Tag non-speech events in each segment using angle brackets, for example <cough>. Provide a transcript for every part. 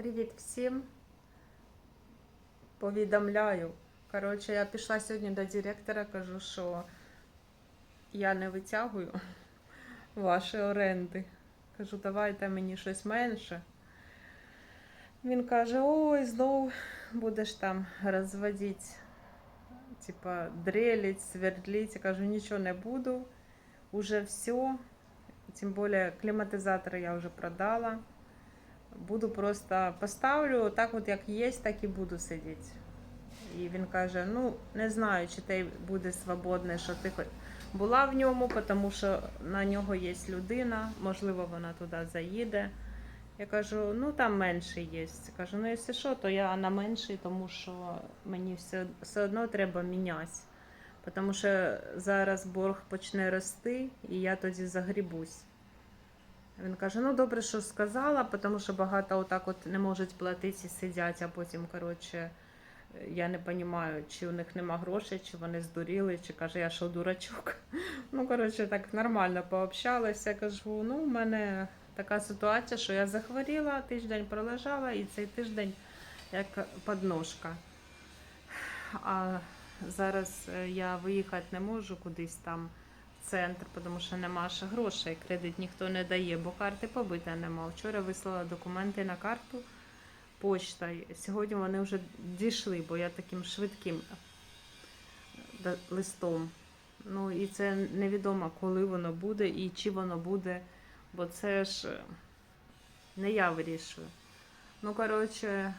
Привіт всім. Повідомляю. Коротше, я пішла сьогодні до директора, кажу, що я не витягую <laughs> ваші оренди. Кажу, давайте мені щось менше. Він каже: ой, знов будеш там розводити, типа дрелить, свердлить. Я кажу, нічого не буду. Уже все. Тим більше кліматизатор я вже продала. Буду просто поставлю так, от як є, так і буду сидіти. І він каже: ну, не знаю, чи ти буде свободний, що ти була в ньому, тому що на нього є людина, можливо, вона туди заїде. Я кажу, ну там менше є. Кажу, ну якщо що, то я на менший, тому що мені все, все одно треба міняти. Тому що зараз борг почне рости, і я тоді загрібусь. Він каже: ну добре, що сказала, тому що багато отак от не можуть платити і сидять, а потім, коротше, я не розумію, чи у них нема грошей, чи вони здуріли, чи каже, я що дурачок. <laughs> Ну, коротше, так нормально пообщалася. Кажу, ну, у мене така ситуація, що я захворіла, тиждень пролежала, і цей тиждень як подножка. А зараз е, я виїхати не можу кудись там в центр, тому що нема ще грошей. Кредит ніхто не дає, бо карти побита нема. Вчора вислала документи на карту почта. Сьогодні вони вже дійшли, бо я таким швидким листом. Ну і це невідомо, коли воно буде і чи воно буде, бо це ж е, не я вирішую. Ну, коротше,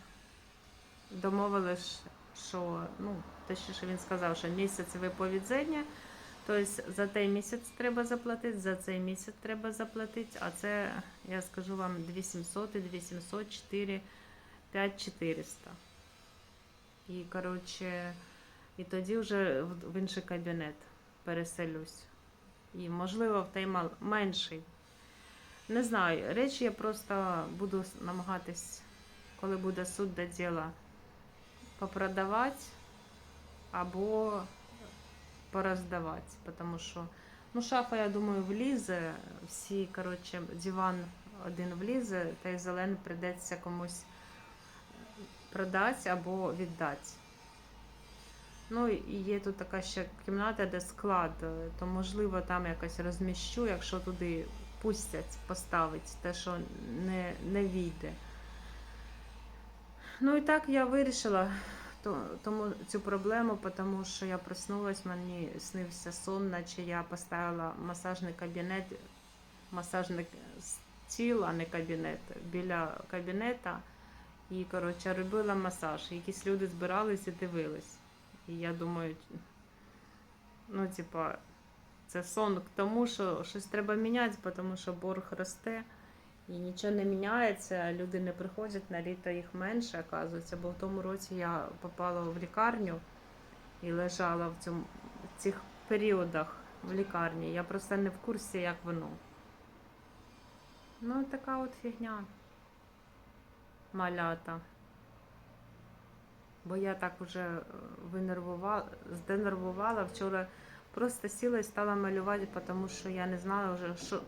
домовились, що ну, те, що він сказав, що місяць виповідзення, тобто за той місяць треба заплатити, за цей місяць треба заплатити, а це, я скажу вам, 2700 і 2700, 4, 5400. І, коротше, і тоді вже в інший кабінет переселюсь. І, можливо, в той менший. Не знаю, речі я просто буду намагатись, коли буде суд до діла, попродавати або пороздавати. Тому що ну, шафа, я думаю, влізе. Всі, коротше, диван один влізе, та й зелений прийдеться комусь продати або віддати. Ну і є тут така ще кімната, де склад, е, то можливо там якось розміщу, якщо туди пустять поставить те, що не, не війде. Ну і так я вирішила тому цю проблему, тому що я проснулась, мені снився сон, наче я поставила масажний кабінет, масажний стіл, а не кабінет, біля кабінета. І, коротше, робила масаж. Якісь люди збирались і дивились. І я думаю, ну, типа, це сон к тому, що щось треба міняти, тому що борг росте і нічого не міняється, люди не приходять на літо їх менше, оказується, бо в тому році я попала в лікарню і лежала в цьому в цих періодах в лікарні. Я просто не в курсі, як воно. Ну, така от фігня. Малята. Бо я так вже винервувала, зденервувала. Вчора просто сіла і стала малювати, тому що я не знала вже, що,